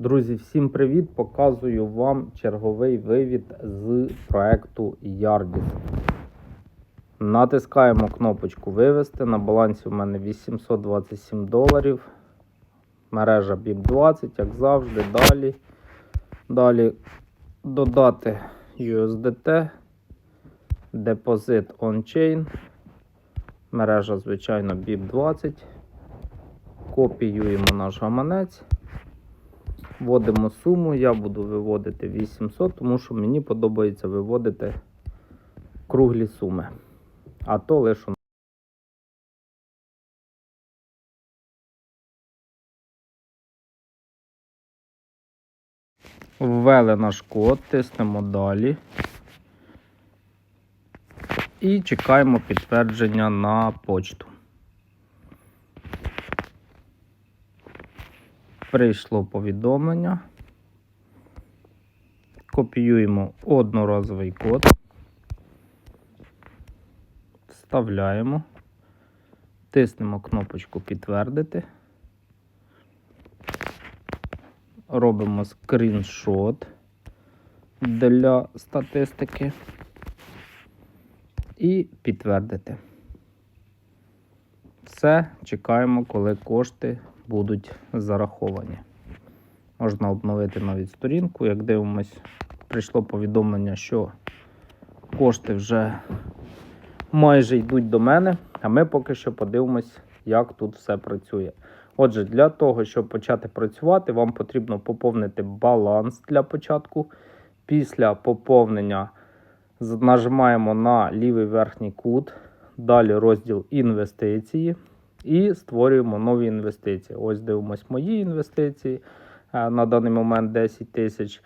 Друзі, всім привіт! Показую вам черговий вивід з проекту Yardis. Натискаємо кнопочку Вивести. На балансі у мене 827 доларів. Мережа BIP20, як завжди. Далі. Далі додати USDT. Депозит on-chain. Мережа, звичайно, BIP20. Копіюємо наш гаманець. Вводимо суму, я буду виводити 800, тому що мені подобається виводити круглі суми. А то лише. Ввели наш код, тиснемо далі. І чекаємо підтвердження на почту. Прийшло повідомлення. Копіюємо одноразовий код. Вставляємо. Тиснемо кнопочку підтвердити. Робимо скріншот для статистики. І підтвердити. Все, чекаємо, коли кошти будуть зараховані. Можна обновити навіть сторінку. Як дивимось, прийшло повідомлення, що кошти вже майже йдуть до мене, а ми поки що подивимось, як тут все працює. Отже, для того, щоб почати працювати, вам потрібно поповнити баланс для початку. Після поповнення нажимаємо на лівий верхній кут, далі розділ інвестиції. І створюємо нові інвестиції. Ось дивимось мої інвестиції. На даний момент 10 тисяч.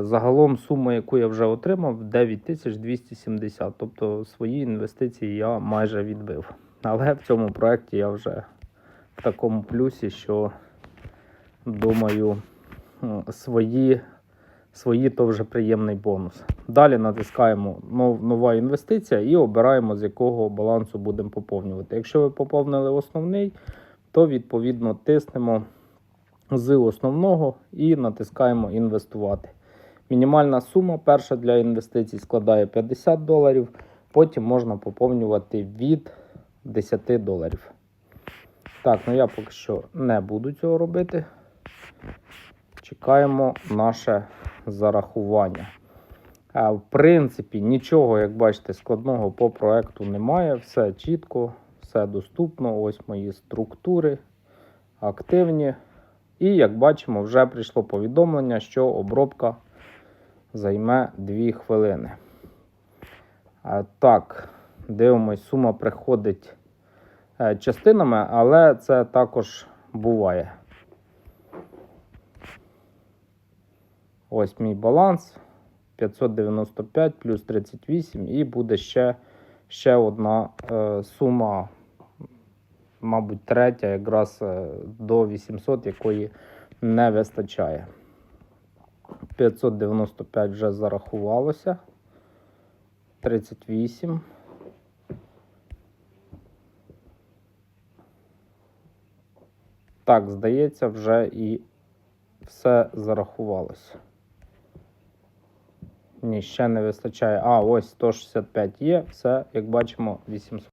Загалом сума, яку я вже отримав, 9270. Тобто свої інвестиції я майже відбив. Але в цьому проєкті я вже в такому плюсі, що думаю, свої, свої то вже приємний бонус. Далі натискаємо нова інвестиція і обираємо, з якого балансу будемо поповнювати. Якщо ви поповнили основний, то відповідно тиснемо з основного і натискаємо інвестувати. Мінімальна сума перша для інвестицій складає 50 доларів, потім можна поповнювати від 10 доларів. Так, ну я поки що не буду цього робити. Чекаємо наше зарахування. В принципі, нічого, як бачите, складного по проекту немає. Все чітко, все доступно. Ось мої структури активні. І як бачимо, вже прийшло повідомлення, що обробка займе 2 хвилини. Так, дивимось, сума приходить е, частинами, але це також буває. Ось мій баланс. 595 плюс 38 і буде ще, ще одна е, сума, мабуть, третя, якраз е, до 800, якої не вистачає. 595 вже зарахувалося. 38. Так, здається, вже і все зарахувалося. Ні, ще не вистачає. А, ось 165 є. Все, як бачимо, 800.